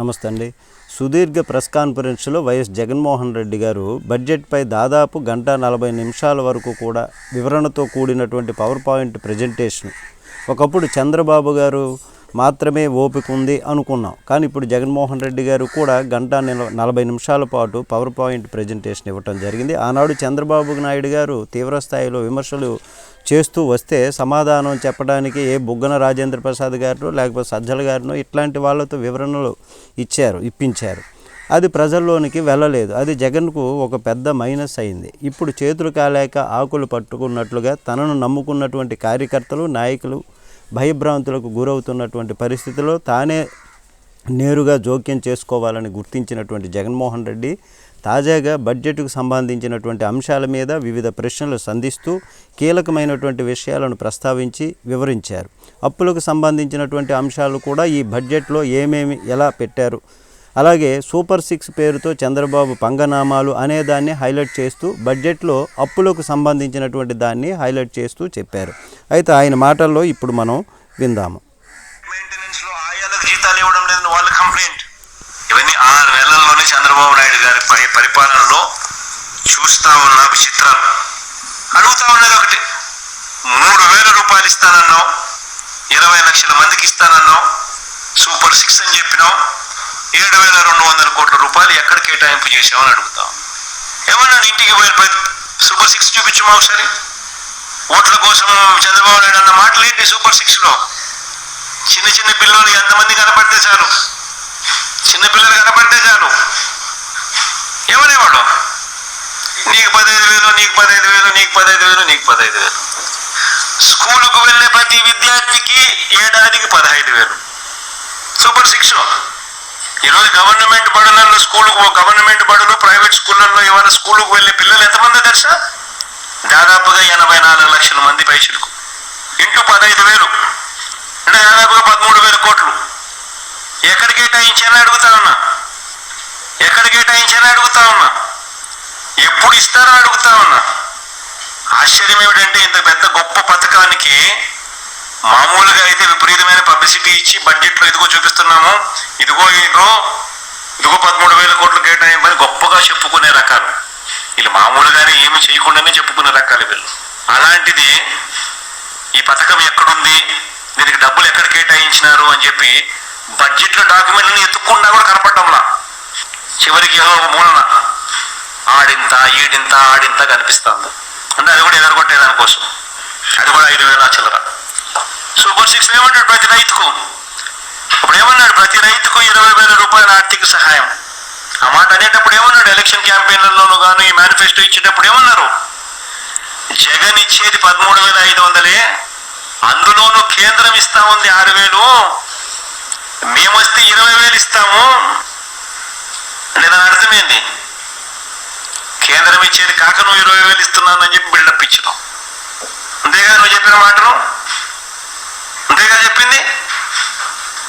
నమస్తే అండి. సుదీర్ఘ ప్రెస్ కాన్ఫరెన్స్లో వైఎస్ జగన్మోహన్ రెడ్డి గారు బడ్జెట్పై దాదాపు గంట నలభై నిమిషాల వరకు కూడా వివరణతో కూడినటువంటి పవర్ పాయింట్ ప్రజెంటేషన్. ఒకప్పుడు చంద్రబాబు గారు మాత్రమే ఓపిక ఉంది అనుకున్నాం. కానీ ఇప్పుడు జగన్మోహన్ రెడ్డి గారు కూడా గంట నలభై నిమిషాల పాటు పవర్ పాయింట్ ప్రజెంటేషన్ ఇవ్వటం జరిగింది. ఆనాడు చంద్రబాబు నాయుడు గారు తీవ్రస్థాయిలో విమర్శలు చేస్తూ వస్తే సమాధానం చెప్పడానికి ఏ బుగ్గన రాజేంద్ర ప్రసాద్ గారు లేకపోతే సజ్జల గారినో ఇట్లాంటి వాళ్ళతో వివరణలు ఇచ్చారు ఇప్పించారు. అది ప్రజల్లోనికి వెళ్ళలేదు. అది జగన్కు ఒక పెద్ద మైనస్ అయింది. ఇప్పుడు చేతులు కాలేక ఆకులు పట్టుకున్నట్లుగా తనను నమ్ముకున్నటువంటి కార్యకర్తలు నాయకులు భయభ్రాంతులకు గురవుతున్నటువంటి పరిస్థితిలో తానే నేరుగా జోక్యం చేసుకోవాలని గుర్తించినటువంటి జగన్మోహన్ రెడ్డి తాజాగా బడ్జెట్కు సంబంధించినటువంటి అంశాల మీద వివిధ ప్రశ్నలు సంధిస్తూ కీలకమైనటువంటి విషయాలను ప్రస్తావించి వివరించారు. అప్పులకు సంబంధించినటువంటి అంశాలు కూడా ఈ బడ్జెట్లో ఏమేమి ఎలా పెట్టారు? అలాగే సూపర్ సిక్స్ పేరుతో చంద్రబాబు పంగనామాలు అనేదాన్ని హైలైట్ చేస్తూ బడ్జెట్లో అప్పులకు సంబంధించినటువంటి దాన్ని హైలైట్ చేస్తూ చెప్పారు. అయితే ఆయన మాటల్లో ఇప్పుడు మనం విందాము. కంప్లైంట్. ఇవన్నీ ఆరు నెలల చంద్రబాబు నాయుడు గారి పై పరిపాలనలో చూస్తా ఉన్న విచిత్రాలు అడుగుతా ఉన్నది ఒకటి మూడు వేల రూపాయలు ఇస్తానన్నావు ఇరవై లక్షల మందికి ఇస్తానన్నావు సూపర్ సిక్స్ అని చెప్పినావు ఏడు వేల రెండు వందల కోట్ల రూపాయలు ఎక్కడ కేటాయింపు చేసామని అడుగుతాం ఏమన్నా ఇంటికి పోయి సూపర్ సిక్స్ చూపించమా ఒకసారి? ఓట్ల కోసం చంద్రబాబు నాయుడు అన్న మాటలు ఏంటి సూపర్ సిక్స్లో? చిన్న చిన్న పిల్లలు ఎంతమంది కనపడితే చాలు. చిన్నపిల్లలు కనపడితే చాలు. ఏమనేవాడు నీకు పదహైదు వేలు నీకు పదహైదు వేలు నీకు పదహైదు వేలు నీకు పదహైదు వేలు. స్కూలుకు వెళ్ళే ప్రతి విద్యార్థికి ఏడాదికి పదహైదు వేలు. Super six. ఈరోజు గవర్నమెంట్ బడులలో స్కూలుకు గవర్నమెంట్ బడులు ప్రైవేట్ స్కూళ్ళల్లో ఇవాళ స్కూలుకు వెళ్ళే పిల్లలు ఎంతమంది తెలుసా? దాదాపుగా ఎనభై నాలుగు లక్షల మంది పైసలకు. ఇంటూ పదహైదు వేలు. అంటే దాదాపుగా పదమూడు వేల కోట్లు. ఎక్కడ కేటాయించాలని అడుగుతా ఉన్నా. ఎక్కడ కేటాయించాలని అడుగుతా ఉన్నా. ఎప్పుడు ఇస్తారని అడుగుతా ఉన్నా. ఆశ్చర్యం ఏమిటంటే ఇంత పెద్ద గొప్ప పథకానికి మామూలుగా అయితే విపరీతమైన పబ్లిసిటీ ఇచ్చి బడ్జెట్లో ఇదిగో చూపిస్తున్నాము ఇదిగో ఇదిగో ఇదిగో పదమూడు వేల కోట్లు కేటాయింపని గొప్పగా చెప్పుకునే రకాలు. వీళ్ళు మామూలుగానే ఏమి చేయకుండానే చెప్పుకునే రకాలు వీళ్ళు. అలాంటిది ఈ పథకం ఎక్కడుంది? దీనికి డబ్బులు ఎక్కడ కేటాయించినారు అని చెప్పి బడ్జెట్లో డాక్యుమెంట్లను ఎత్తుక్కున్నా కూడా కనపడ్డంలా. చివరికి ఏదో ఒక మూలన ఆడింత ఈడింత ఆడింత కనిపిస్తుంది. అంటే అది కూడా ఎదరగొట్టే దానికోసం అది కూడా ఐదు వేల చిల్లర. సూపర్ సిక్స్ ఏమన్నాడు ప్రతి రైతుకు? ఇప్పుడు ఏమన్నాడు ప్రతి రైతుకు ఇరవై వేల రూపాయల ఆర్థిక సహాయం. ఆ మాట అనేటప్పుడు ఏమన్నాడు ఎలక్షన్ క్యాంపెయిన్లలోనూ గాను ఈ మేనిఫెస్టో ఇచ్చేటప్పుడు ఏమన్నారు? జగన్ ఇచ్చేది పదమూడు వేల ఐదు వందలే అందులోనూ కేంద్రం ఇస్తా ఉంది ఆరు వేలు. మేము వస్తే ఇరవై వేలు ఇస్తాము. అంటే దాని అర్థమైంది కేంద్రం ఇచ్చేది కాక నువ్వు ఇరవై వేలు ఇస్తున్నానని చెప్పి బిల్డప్ ఇచ్చినావు. అంతేగా నువ్వు చెప్పిన మాటలు? అంతేగా చెప్పింది?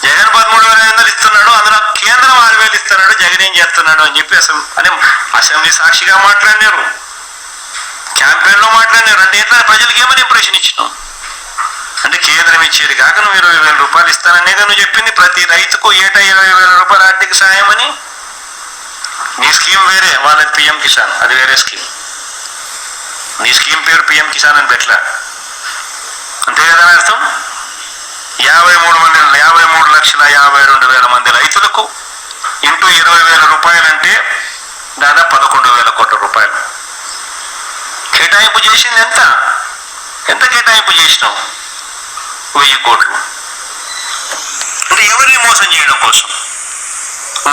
జగన్ పదమూడు వేల ఐదు వందలు ఇస్తున్నాడు అందులో కేంద్రం ఆరు వేలు ఇస్తున్నాడు జగన్ ఏం చేస్తున్నాడు అని చెప్పి అసెంబ్లీ అని అసెంబ్లీ సాక్షిగా మాట్లాడినారు. క్యాంపెయిన్లో మాట్లాడినారు. అంటే ఏంటంటే ప్రజలకు ఏమని ఇంప్రెషన్ ఇచ్చినావు? అంటే కేంద్రం ఇచ్చేది కాక నువ్వు ఇరవై వేల రూపాయలు ఇస్తాననేది నువ్వు చెప్పింది. ప్రతి రైతుకు ఏటా ఇరవై వేల రూపాయల ఆర్థిక సాయం అని. నీ స్కీమ్ వేరే వాళ్ళది పిఎం కిసాన్. అది వేరే స్కీమ్. నీ స్కీమ్ పేరు పిఎం కిసాన్ అని పెట్టలా. అంతే కదా అర్థం? యాభై మూడు మంది యాభై మూడు లక్షల యాభై రెండు వేల మంది రైతులకు ఇంటూ ఇరవై వేల రూపాయలంటే దాదాపు పదకొండు వేల కోట్ల రూపాయలు. కేటాయింపు చేసింది ఎంత? ఎంత కేటాయింపు చేసినావు? వెయ్యి కోట్లు అంటే ఎవరిని మోసం చేయడం కోసం?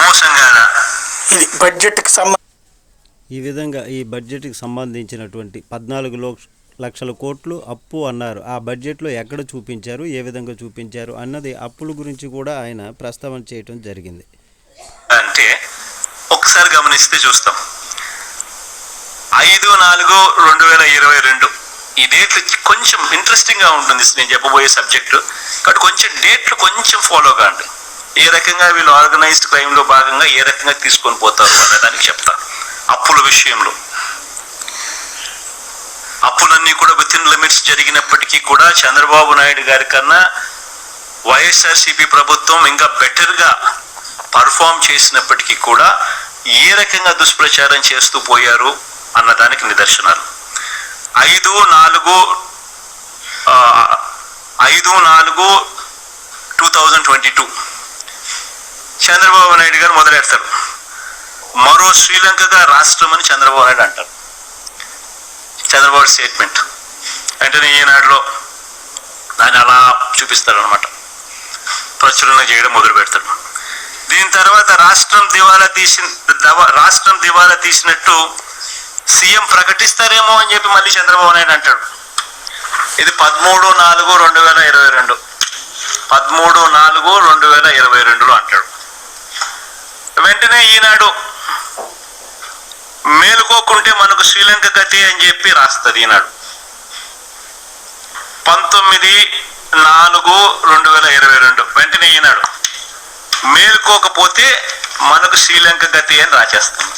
మోసం కాదా ఇది బడ్జెట్కి సంబంధించి ఈ విధంగా ఈ బడ్జెట్కి సంబంధించినటువంటి పద్నాలుగు లో లక్షల కోట్లు అప్పు అన్నారు. ఆ బడ్జెట్లో ఎక్కడ చూపించారు ఏ విధంగా చూపించారు అన్నది అప్పుల గురించి కూడా ఆయన ప్రస్తావన చేయటం జరిగింది. అంటే ఒకసారి గమనిస్తే చూస్తాం. ఐదు నాలుగు రెండు వేల ఇరవై రెండు ఈ డేట్లు కొంచెం ఇంట్రెస్టింగ్గా ఉంటుంది నేను చెప్పబోయే సబ్జెక్టు కాబట్టి కొంచెం డేట్లు కొంచెం ఫాలో కాండి. ఏ రకంగా వీళ్ళు ఆర్గనైజ్డ్ క్రైమ్లో భాగంగా ఏ రకంగా తీసుకొని పోతారు అనే దానికి చెప్తాను. అప్పుల విషయంలో. అప్పులన్నీ కూడా విత్ ఇన్ లిమిట్స్ జరిగినప్పటికీ కూడా చంద్రబాబు నాయుడు గారి కన్నా వైఎస్ఆర్సీపీ ప్రభుత్వం ఇంకా బెటర్గా పర్ఫామ్ చేసినప్పటికీ కూడా ఏ రకంగా దుష్ప్రచారం చేస్తూ పోయారు అన్నదానికి నిదర్శనాలు. ఐదు నాలుగు ఐదు నాలుగు two thousand twenty two Chandrababu Naidu garu మొదలెడతారు. మరో శ్రీలంకగా రాష్ట్రం అని చంద్రబాబు నాయుడు అంటారు. చంద్రబాబు స్టేట్మెంట్. వెంటనే ఈనాడులో దాన్ని అలా చూపిస్తాడు అనమాట ప్రచురణ చేయడం మొదలు పెడతాడు దీని తర్వాత రాష్ట్రం దివాలా తీసిన రాష్ట్రం దివాలా తీసినట్టు సీఎం ప్రకటిస్తారేమో అని చెప్పి మళ్ళీ చంద్రబాబు నాయుడు అంటాడు. ఇది పదమూడు నాలుగు రెండు వేల ఇరవై రెండు. పదమూడు నాలుగు రెండు వేల ఇరవై రెండులో అంటాడు. వెంటనే ఈనాడు మేలుకోకుంటే మనకు శ్రీలంక గతి అని చెప్పి రాస్తుంది ఈనాడు. పంతొమ్మిది నాలుగు రెండు వేల ఇరవై రెండు. వెంటనే ఈనాడు. మేలుకోకపోతే మనకు శ్రీలంక గతి అని రాచేస్తాం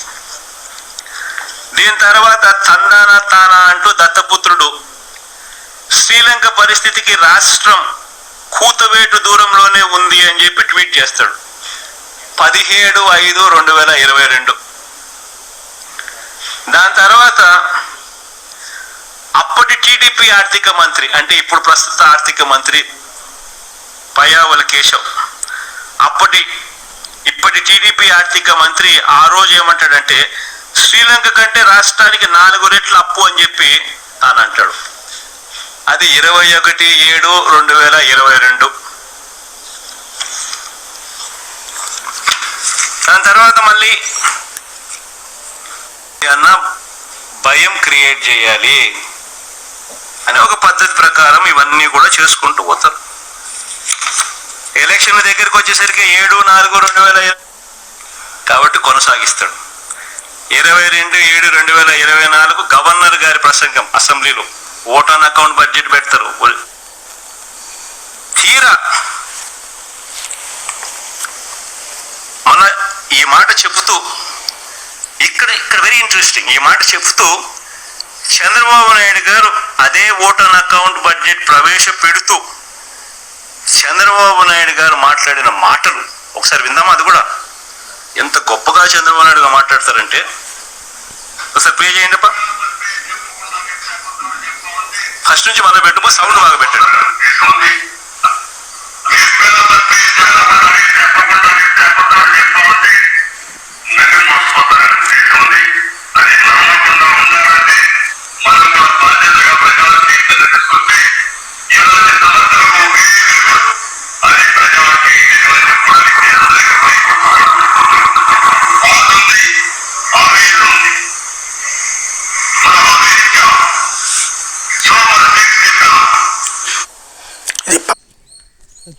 దీని తర్వాత తందాన తానా అంటూ దత్తపుత్రుడు శ్రీలంక పరిస్థితికి రాష్ట్రం కూతవేటు దూరంలోనే ఉంది అని చెప్పి ట్వీట్ చేస్తాడు. పదిహేడు ఐదు రెండు వేల ఇరవై రెండు. దాని తర్వాత అప్పటి టీడీపీ ఆర్థిక మంత్రి అంటే ఇప్పుడు ప్రస్తుత ఆర్థిక మంత్రి పయావల కేశవ్. అప్పటి ఇప్పటి టీడీపీ ఆర్థిక మంత్రి ఆ రోజు ఏమంటాడంటే శ్రీలంక కంటే రాష్ట్రానికి నాలుగు రెట్లు అప్పు అని చెప్పి తాను అంటాడు. అది ఇరవై ఒకటి ఏడు రెండు వేల ఇరవై రెండు. దాని తర్వాత మళ్ళీ అన్న భయం క్రియేట్ చేయాలి అని ఒక పద్ధతి ప్రకారం ఇవన్నీ కూడా చేసుకుంటూ పోతారు. ఎలక్షన్ దగ్గరికి వచ్చేసరికి ఏడు నాలుగు రెండు వేల కాబట్టి కొనసాగిస్తాడు. ఇరవై రెండు ఏడు రెండు వేల ఇరవై నాలుగు గవర్నర్ గారి ప్రసంగం అసెంబ్లీలో. ఓట్ ఆన్ అకౌంట్ బడ్జెట్ పెడతారు. తీరా. మన ఈ మాట చెబుతూ ఇక్కడ ఇక్కడ వెరీ ఇంట్రెస్టింగ్ ఈ మాట చెబుతూ చంద్రబాబు నాయుడు గారు అదే ఓట్ ఆన్ అకౌంట్ బడ్జెట్ ప్రవేశపెడుతూ చంద్రబాబు నాయుడు గారు మాట్లాడిన మాటలు. ఒకసారి విందామా అది కూడా? ఎంత గొప్పగా చంద్రబాబు నాయుడుగా మాట్లాడతారంటే? ఒకసారి ప్లే చేయండి అప్ప ఫస్ట్ నుంచి మొదలు పెట్టుకో సౌండ్ బాగా పెట్టండి.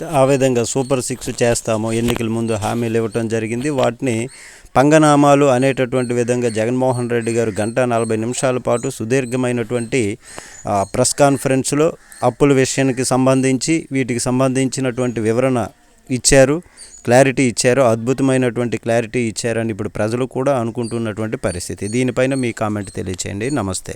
ఆ విధంగా సూపర్ సిక్స్ చేస్తాము. ఎన్నికల ముందు హామీలు ఇవ్వటం జరిగింది. వాటిని పంగనామాలు అనేటటువంటి విధంగా జగన్మోహన్ రెడ్డి గారు గంట నలభై నిమిషాల పాటు సుదీర్ఘమైనటువంటి ప్రెస్ కాన్ఫరెన్స్లో అప్పుల విషయానికి సంబంధించి వీటికి సంబంధించినటువంటి వివరణ ఇచ్చారు. క్లారిటీ ఇచ్చారు. అద్భుతమైనటువంటి క్లారిటీ ఇచ్చారని ఇప్పుడు ప్రజలు కూడా అనుకుంటున్నటువంటి పరిస్థితి. దీనిపైన మీ కామెంట్ తెలియచేయండి. నమస్తే.